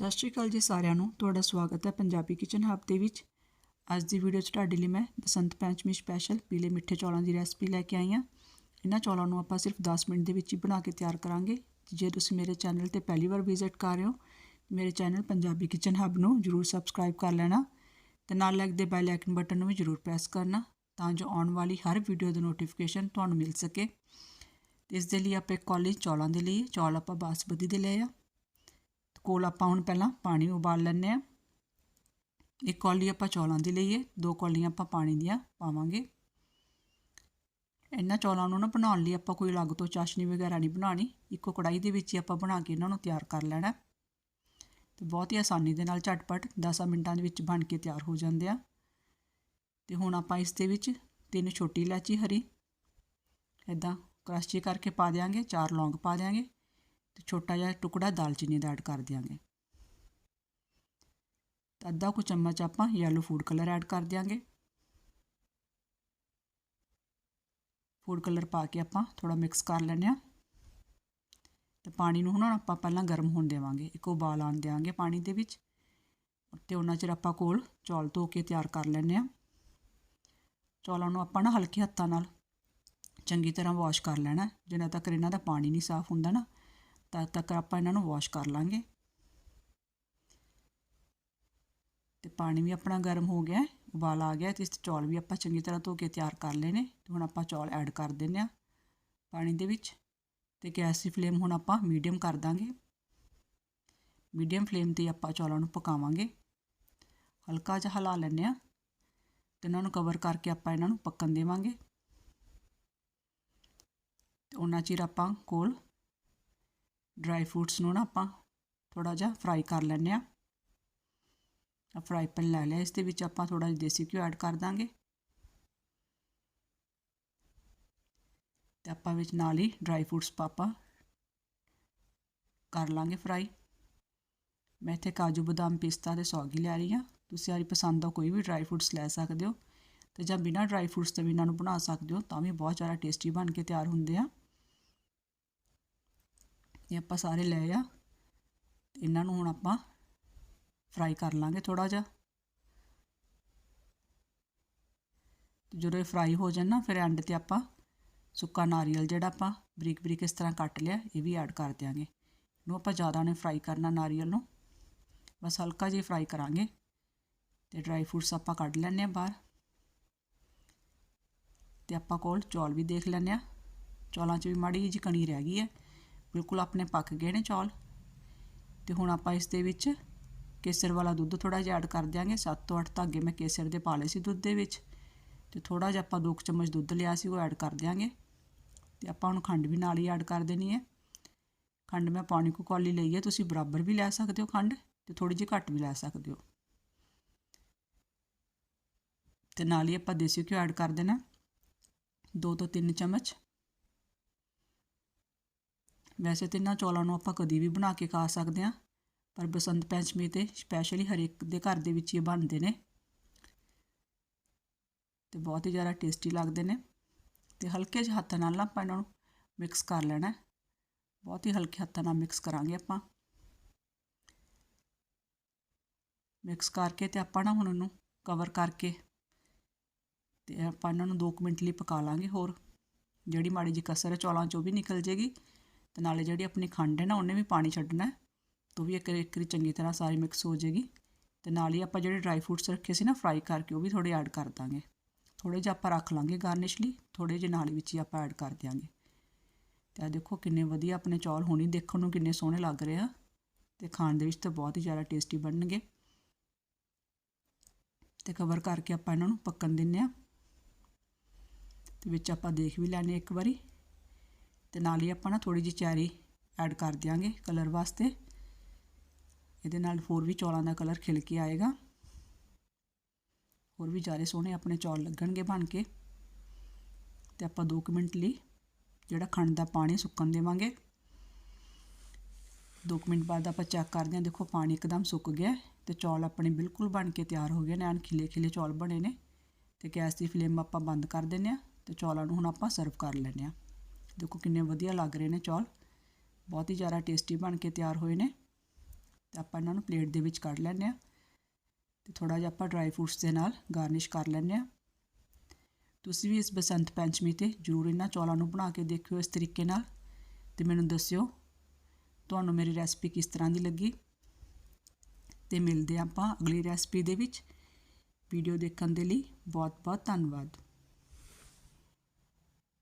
ਸਤਿ ਸ਼੍ਰੀ ਅਕਾਲ ਜੀ ਸਾਰਿਆਂ ਨੂੰ। ਤੁਹਾਡਾ ਸਵਾਗਤ ਹੈ ਪੰਜਾਬੀ ਕਿਚਨ ਹੱਬ ਦੇ ਵਿੱਚ। ਅੱਜ ਦੀ ਵੀਡੀਓ 'ਚ ਤੁਹਾਡੇ ਲਈ ਮੈਂ ਬਸੰਤ ਪੰਚਮੀ ਸਪੈਸ਼ਲ ਪੀਲੇ ਮਿੱਠੇ ਚੌਲਾਂ ਦੀ ਰੈਸਪੀ ਲੈ ਕੇ ਆਈ ਹਾਂ। ਇਹਨਾਂ ਚੌਲਾਂ ਨੂੰ ਆਪਾਂ ਸਿਰਫ 10 ਮਿੰਟ ਦੇ ਵਿੱਚ ਹੀ ਬਣਾ ਕੇ ਤਿਆਰ ਕਰਾਂਗੇ। ਜੇ ਤੁਸੀਂ ਮੇਰੇ ਚੈਨਲ ਤੇ ਪਹਿਲੀ ਵਾਰ ਵਿਜ਼ਿਟ ਕਰ ਰਹੇ ਹੋ, ਮੇਰੇ ਚੈਨਲ ਪੰਜਾਬੀ ਕਿਚਨ ਹੱਬ ਨੂੰ ਜਰੂਰ ਸਬਸਕ੍ਰਾਈਬ ਕਰ ਲੈਣਾ ਤੇ ਨਾਲ ਲੱਗਦੇ ਬੈਲ ਆਈਕਨ ਬਟਨ ਨੂੰ ਵੀ ਜਰੂਰ ਪ੍ਰੈਸ ਕਰਨਾ ਤਾਂ ਜੋ ਆਉਣ ਵਾਲੀ ਹਰ ਵੀਡੀਓ ਦੀ ਨੋਟੀਫਿਕੇਸ਼ਨ ਤੁਹਾਨੂੰ ਮਿਲ ਸਕੇ। ਤੇ ਇਸ ਦੇ ਲਈ ਆਪਾਂ ਇੱਕ ਕੌਲੀ ਚੌਲਾਂ ਦੇ ਲਈ ਚੌਲ ਆਪਾਂ ਬਾਸਮਤੀ ਦੇ ਲਏ ਆ। ਕੋਲ ਆਪਾਂ ਹੁਣ ਪਹਿਲਾਂ ਪਾਣੀ ਉਬਾਲ ਲੈਂਦੇ ਆ ਇੱਕ ਕੌਲੀ ਆਪਾਂ ਚੌਲਾਂ ਦੀ ਲਈਏ, ਦੋ ਕੌਲੀਆਂ ਆਪਾਂ ਪਾਣੀ ਦੀਆਂ ਪਾਵਾਂਗੇ। ਇਹਨਾਂ ਚੌਲਾਂ ਨੂੰ ਨਾ ਬਣਾਉਣ ਲਈ ਆਪਾਂ ਕੋਈ ਅਲੱਗ ਤੋਂ ਚਾਸ਼ਨੀ ਵਗੈਰਾ ਨਹੀਂ ਬਣਾਣੀ ਇੱਕੋ ਕੜਾਈ ਦੇ ਵਿੱਚ ਹੀ ਆਪਾਂ ਬਣਾ ਕੇ ਇਹਨਾਂ ਨੂੰ ਤਿਆਰ ਕਰ ਲੈਣਾ। ਤੇ ਬਹੁਤ ਹੀ ਆਸਾਨੀ ਦੇ ਨਾਲ ਝਟਪਟ 10 ਮਿੰਟਾਂ ਦੇ ਵਿੱਚ ਬਣ ਕੇ ਤਿਆਰ ਹੋ ਜਾਂਦੇ ਆ। ਤੇ ਹੁਣ ਆਪਾਂ ਇਸ ਦੇ ਵਿੱਚ ਤਿੰਨ ਛੋਟੀ ਇਲਾਚੀ ਹਰੀ ਇਦਾਂ ਕ੍ਰਸ਼ ਕਰਕੇ ਪਾ ਦੇਾਂਗੇ ਚਾਰ ਲੌਂਗ ਪਾ ਦੇਾਂਗੇ ਤੇ ਛੋਟਾ ਜਿਹਾ ਟੁਕੜਾ ਦਾਲਚੀਨੀ ਦਾ ਐਡ ਕਰ ਦਿਆਂਗੇ। ਤਾਂ ਅੱਧਾ ਕੁ ਚਮਚ ਆਪਾਂ ਯੈਲੋ ਫੂਡ ਕਲਰ ਐਡ ਕਰ ਦਿਆਂਗੇ। ਫੂਡ ਕਲਰ ਪਾ ਕੇ ਆਪਾਂ ਥੋੜਾ ਮਿਕਸ ਕਰ ਲੈਂਦੇ ਆ ਤੇ ਪਾਣੀ ਨੂੰ ਹੁਣ ਆਪਾਂ ਪਹਿਲਾਂ ਗਰਮ ਹੋਣ ਦੇਵਾਂਗੇ। ਇੱਕ ਉਬਾਲ ਆਣ ਦੇਵਾਂਗੇ ਪਾਣੀ ਦੇ ਵਿੱਚ। ਤੇ ਉਹਨਾਂ ਚਿਰ ਆਪਾਂ ਕੋਲ ਚੌਲ ਧੋ ਕੇ ਤਿਆਰ ਕਰ ਲੈਂਦੇ ਆ ਚੌਲਾਂ ਨੂੰ ਆਪਾਂ ਨਾ ਹਲਕੇ ਹੱਥਾਂ ਨਾਲ ਚੰਗੀ ਤਰ੍ਹਾਂ ਵਾਸ਼ ਕਰ ਲੈਣਾ, ਜਿੰਨਾ ਤੱਕ ਇਹਨਾਂ ਦਾ ਪਾਣੀ ਨਹੀਂ ਸਾਫ਼ ਹੁੰਦਾ ਨਾ। ਤਦ ਤੱਕ ਆਪਾਂ ਇਹਨਾਂ ਨੂੰ ਵਾਸ਼ ਕਰ ਲਾਂਗੇ। ਤੇ ਪਾਣੀ ਵੀ ਆਪਣਾ ਗਰਮ ਹੋ ਗਿਆ ਉਬਾਲ ਆ ਗਿਆ ਤੇ ਇਸ ਚੌਲ ਵੀ ਆਪਾਂ ਚੰਗੀ ਤਰ੍ਹਾਂ ਧੋ ਕੇ ਤਿਆਰ ਕਰ ਲਏ ਨੇ ਤੇ ਹੁਣ ਆਪਾਂ ਚੌਲ ਐਡ ਕਰ ਦਿੰਨੇ ਆ ਪਾਣੀ ਦੇ ਵਿੱਚ ਤੇ ਗੈਸ ਦੀ ਫਲੇਮ ਹੁਣ ਆਪਾਂ ਮੀਡੀਅਮ ਕਰ ਦਾਂਗੇ। ਮੀਡੀਅਮ ਫਲੇਮ ਤੇ ਆਪਾਂ ਚੌਲਾਂ ਨੂੰ ਪਕਾਵਾਂਗੇ। ਹਲਕਾ ਜਿਹਾ ਹਿਲਾ ਲੈਂਦੇ ਆ ਤੇ ਇਹਨਾਂ ਨੂੰ ਕਵਰ ਕਰਕੇ ਆਪਾਂ ਇਹਨਾਂ ਨੂੰ ਪੱਕਣ ਦੇਵਾਂਗੇ। ਤੇ ਉਹਨਾਂ ਚਿਰ ਆਪਾਂ ਕੋਲ ਡਰਾਈ ਫਰੂਟਸ ਨੂੰ ਨਾ ਆਪਾਂ ਥੋੜਾ ਜਿਹਾ ਫਰਾਈ ਕਰ ਲੈਂਦੇ ਆ ਆ ਫਰਾਈ ਪੈਨ ਲੈ ਲਿਆ, ਇਸ ਦੇ ਵਿੱਚ ਆਪਾਂ ਥੋੜਾ ਜਿਹਾ ਦੇਸੀ ਘਿਓ ਐਡ ਕਰ ਦਾਂਗੇ। ਤੇ ਆਪਾਂ ਵਿੱਚ ਨਾਲ ਹੀ ਡਰਾਈ ਫਰੂਟਸ ਪਾਪਾ ਕਰ ਲਾਂਗੇ ਫਰਾਈ। ਮੈਂ ਇੱਥੇ ਕਾਜੂ ਬਦਾਮ ਪਿਸਤਾ ਤੇ ਸੌਗੀ ਲੈ ਰਹੀ ਹਾਂ। ਤੁਸੀਂ ਆਰੀ ਪਸੰਦ ਦਾ ਕੋਈ ਵੀ ਡਰਾਈ ਫਰੂਟਸ ਲੈ ਸਕਦੇ ਹੋ। ਤੇ ਜਾਂ ਬਿਨਾਂ ਡਰਾਈ ਫਰੂਟਸ ਤੋਂ ਵੀ ਇਹਨਾਂ ਨੂੰ ਬਣਾ ਸਕਦੇ ਹੋ, ਤਾਂ ਵੀ ਬਹੁਤ ਜ਼ਿਆਦਾ ਟੇਸਟੀ ਬਣ ਕੇ ਤਿਆਰ ਹੁੰਦੇ ਆ। ਇਹ ਆਪਾਂ ਸਾਰੇ ਲਏ ਆ। ਇਹਨਾਂ ਨੂੰ ਹੁਣ ਆਪਾਂ ਫਰਾਈ ਕਰ ਲਾਂਗੇ ਥੋੜਾ ਜਿਹਾ। ਜਦੋਂ ਇਹ ਫਰਾਈ ਹੋ ਜਾਣ ਨਾ, ਫਿਰ ਐਂਡ ਤੇ ਆਪਾਂ ਸੁੱਕਾ ਨਾਰੀਅਲ ਜਿਹੜਾ ਆਪਾਂ ਬਰੀਕ ਬਰੀਕ ਇਸ ਤਰ੍ਹਾਂ ਕੱਟ ਲਿਆ, ਇਹ ਵੀ ਐਡ ਕਰ ਦਿਆਂਗੇ। ਇਹਨੂੰ ਆਪਾਂ ਜ਼ਿਆਦਾ ਨੇ ਫਰਾਈ ਕਰਨਾ ਨਾਰੀਅਲ ਨੂੰ। ਬਸ ਹਲਕਾ ਜਿਹਾ ਫਰਾਈ ਕਰਾਂਗੇ ਤੇ ਡਰਾਈ ਫਰੂਟਸ ਆਪਾਂ ਕੱਢ ਲੈਣੇ ਆ ਬਾਹਰ। ਤੇ ਆਪਾਂ ਕੋਲ ਚੌਲ ਵੀ ਦੇਖ ਲੈਣੇ ਆ ਚੌਲਾਂ 'ਚ ਵੀ ਮਾੜੀ ਜਿਹੀ ਕਣੀ ਰਹਿ ਗਈ ਹੈ। ਬਿਲਕੁਲ ਆਪਣੇ ਪੱਕ ਗਏ ਨੇ ਚੌਲ। ਤੇ ਹੁਣ ਆਪਾਂ ਇਸ ਦੇ ਵਿੱਚ ਕੇਸਰ ਵਾਲਾ ਦੁੱਧ ਥੋੜਾ ਜਿਹਾ ਐਡ ਕਰ ਦਿਆਂਗੇ। 7 ਤੋਂ 8 ਧਾਗੇ ਮੈਂ ਕੇਸਰ ਦੇ ਪਾ ਲਏ ਸੀ ਦੁੱਧ ਦੇ ਵਿੱਚ। ਤੇ ਥੋੜਾ ਜਿਹਾ ਆਪਾਂ 2 ਚਮਚ ਦੁੱਧ ਲਿਆ ਸੀ, ਉਹ ਐਡ ਕਰ ਦਿਆਂਗੇ। ਤੇ ਆਪਾਂ ਹੁਣ ਖੰਡ ਵੀ ਨਾਲ ਹੀ ਐਡ ਕਰ ਦੇਣੀ ਹੈ। ਖੰਡ ਮੈਂ ਪਾਣੀ ਕੋ ਕੌਲੀ ਲਈ ਹੈ, ਤੁਸੀਂ ਬਰਾਬਰ ਵੀ ਲੈ ਸਕਦੇ ਹੋ ਖੰਡ ਤੇ ਥੋੜੀ ਜਿਹੀ ਘੱਟ ਵੀ ਲੈ ਸਕਦੇ ਹੋ। ਤੇ ਨਾਲ ਹੀ ਆਪਾਂ ਦੇਸੀ ਘਿਓ ਐਡ ਕਰ ਦੇਣਾ। 2 ਤੋਂ 3 ਚਮਚ। ਵੈਸੇ ਤਾਂ ਇਹਨਾਂ ਚੌਲਾਂ ਨੂੰ ਆਪਾਂ ਕਦੀ ਵੀ ਬਣਾ ਕੇ ਖਾ ਸਕਦੇ ਹਾਂ, ਪਰ ਬਸੰਤ ਪੰਚਮੀ ਤੇ ਸਪੈਸ਼ਲੀ ਹਰੇਕ ਦੇ ਘਰ ਦੇ ਵਿੱਚ ਹੀ ਬਣਦੇ ਨੇ ਤੇ ਬਹੁਤ ਹੀ ਜ਼ਿਆਦਾ ਟੇਸਟੀ ਲੱਗਦੇ ਨੇ ਤੇ ਹਲਕੇ ਜਿਹੇ ਹੱਥ ਨਾਲ ਆਪਾਂ ਇਹਨਾਂ ਨੂੰ ਮਿਕਸ ਕਰ ਲੈਣਾ ਬਹੁਤ ਹੀ ਹਲਕੇ ਹੱਥਾਂ ਨਾਲ ਮਿਕਸ ਕਰਾਂਗੇ ਆਪਾਂ। ਮਿਕਸ ਕਰਕੇ ਤੇ ਆਪਾਂ ਨਾ ਹੁਣ ਇਹਨੂੰ ਕਵਰ ਕਰਕੇ ਤੇ ਆਪਾਂ ਇਹਨਾਂ ਨੂੰ 2 ਮਿੰਟ ਲਈ ਪਕਾ ਲਾਂਗੇ ਹੋਰ। ਜਿਹੜੀ ਮਾੜੀ ਜੀ ਕਸਰ ਹੈ ਚੌਲਾਂ ਚੋਂ ਵੀ ਨਿਕਲ ਜੇਗੀ। ਤੇ ਨਾਲੇ ਜਿਹੜੀ ਆਪਣੀ ਖੰਡ ਹੈ ਨਾ, ਉਹਨੇ ਵੀ ਪਾਣੀ ਛੱਡਣਾ ਤੋਂ ਵੀ ਇੱਕ ਇੱਕ ਚੰਗੀ ਤਰ੍ਹਾਂ ਸਾਰੀ ਮਿਕਸ ਹੋ ਜੇਗੀ ਤੇ ਨਾਲ ਹੀ ਆਪਾਂ ਜਿਹੜੇ ਡਰਾਈ ਫਰੂਟਸ ਰੱਖੇ ਸੀ ਨਾ ਫਰਾਈ ਕਰਕੇ ਉਹ ਵੀ ਥੋੜੇ ਐਡ ਕਰ ਦਾਂਗੇ। ਥੋੜੇ ਜਿਹਾ ਆਪਾਂ ਰੱਖ ਲਾਂਗੇ ਗਾਰਨਿਸ਼ ਲਈ ਥੋੜੇ ਜਿਹੇ ਨਾਲ ਵਿੱਚ ਹੀ ਆਪਾਂ ਐਡ ਕਰ ਦਿਆਂਗੇ। ਤੇ ਆ ਦੇਖੋ ਕਿੰਨੇ ਵਧੀਆ ਆਪਣੇ ਚੌਲ ਹੋਣੀ ਦੇਖਣ ਨੂੰ ਕਿੰਨੇ ਸੋਹਣੇ ਲੱਗ ਰਹੇ ਆ। ਤੇ ਖਾਣ ਦੇ ਵਿੱਚ ਤਾਂ ਬਹੁਤ ਹੀ ਜ਼ਿਆਦਾ ਟੇਸਟੀ ਬਣਨਗੇ। ਤੇ ਕਵਰ ਕਰਕੇ ਆਪਾਂ ਇਹਨਾਂ ਨੂੰ ਪੱਕਣ ਦਿੰਨੇ ਆ। ਤੇ ਵਿੱਚ ਆਪਾਂ ਦੇਖ ਵੀ ਲੈਣੇ ਇੱਕ ਵਾਰੀ। ਤੇ ਨਾਲ ਹੀ ਆਪਾਂ ਨਾ ਥੋੜੀ ਜਿਹੀ ਚੈਰੀ ਐਡ ਕਰ ਦਿਆਂਗੇ ਕਲਰ ਵਾਸਤੇ। ਇਹਦੇ ਨਾਲ ਹੋਰ ਵੀ ਚੌਲਾਂ ਦਾ ਕਲਰ ਖਿਲ ਕੇ ਆਏਗਾ। ਹੋਰ ਵੀ ਜ਼ਿਆਦਾ ਸੋਹਣੇ ਆਪਣੇ ਚੌਲ ਲੱਗਣਗੇ ਬਣ ਕੇ। ਤੇ ਆਪਾਂ 2 ਮਿੰਟ ਲਈ ਜਿਹੜਾ ਖੰਡ ਦਾ ਪਾਣੀ ਸੁੱਕਣ ਦੇਵਾਂਗੇ। 2 ਮਿੰਟ ਬਾਅਦ ਆਪਾਂ ਚੈੱਕ ਕਰਦੇ ਹਾਂ, ਦੇਖੋ ਪਾਣੀ ਇੱਕਦਮ ਸੁੱਕ ਗਿਆ ਤੇ ਚੌਲ ਆਪਣੇ ਬਿਲਕੁਲ ਬਣ ਕੇ ਤਿਆਰ ਹੋ ਗਏ ਨੇ, ਐਨ ਖਿਲੇ ਖਿਲੇ ਚੌਲ ਬਣੇ ਨੇ। ਤੇ ਗੈਸ ਦੀ ਫਲੇਮ ਆਪਾਂ ਬੰਦ ਕਰ ਦਿੰਨੇ ਆ ਤੇ ਚੌਲਾਂ ਨੂੰ ਹੁਣ ਆਪਾਂ ਸਰਵ ਕਰ ਲੈਣੇ ਆ ਦੇਖੋ ਕਿੰਨੇ ਵਧੀਆ ਲੱਗ ਰਹੇ ਨੇ ਚੌਲ। ਬਹੁਤ ਹੀ ਜ਼ਿਆਦਾ ਟੇਸਟੀ ਬਣ ਕੇ ਤਿਆਰ ਹੋਏ ਨੇ। ਤੇ ਆਪਾਂ ਇਹਨਾਂ ਨੂੰ ਪਲੇਟ ਦੇ ਵਿੱਚ ਕੱਢ ਲੈਂਦੇ ਆ ਤੇ ਥੋੜਾ ਜਿਹਾ ਆਪਾਂ ਡਰਾਈ ਫਰੂਟਸ ਦੇ ਨਾਲ ਗਾਰਨਿਸ਼ ਕਰ ਲੈਂਦੇ ਆ ਤੁਸੀਂ ਵੀ ਇਸ ਬਸੰਤ ਪੰਚਮੀ ਤੇ ਜ਼ਰੂਰ ਇਹਨਾਂ ਚੌਲਾਂ ਨੂੰ ਬਣਾ ਕੇ ਦੇਖਿਓ ਇਸ ਤਰੀਕੇ ਨਾਲ। ਤੇ ਮੈਨੂੰ ਦੱਸਿਓ, ਤੁਹਾਨੂੰ ਮੇਰੀ ਰੈਸਪੀ ਕਿਸ ਤਰ੍ਹਾਂ ਦੀ ਲੱਗੀ? ਤੇ ਮਿਲਦੇ ਆਪਾਂ ਅਗਲੀ ਰੈਸਪੀ ਦੇ ਵਿੱਚ। ਵੀਡੀਓ ਦੇਖਣ ਦੇ ਲਈ ਬਹੁਤ ਬਹੁਤ ਧੰਨਵਾਦ।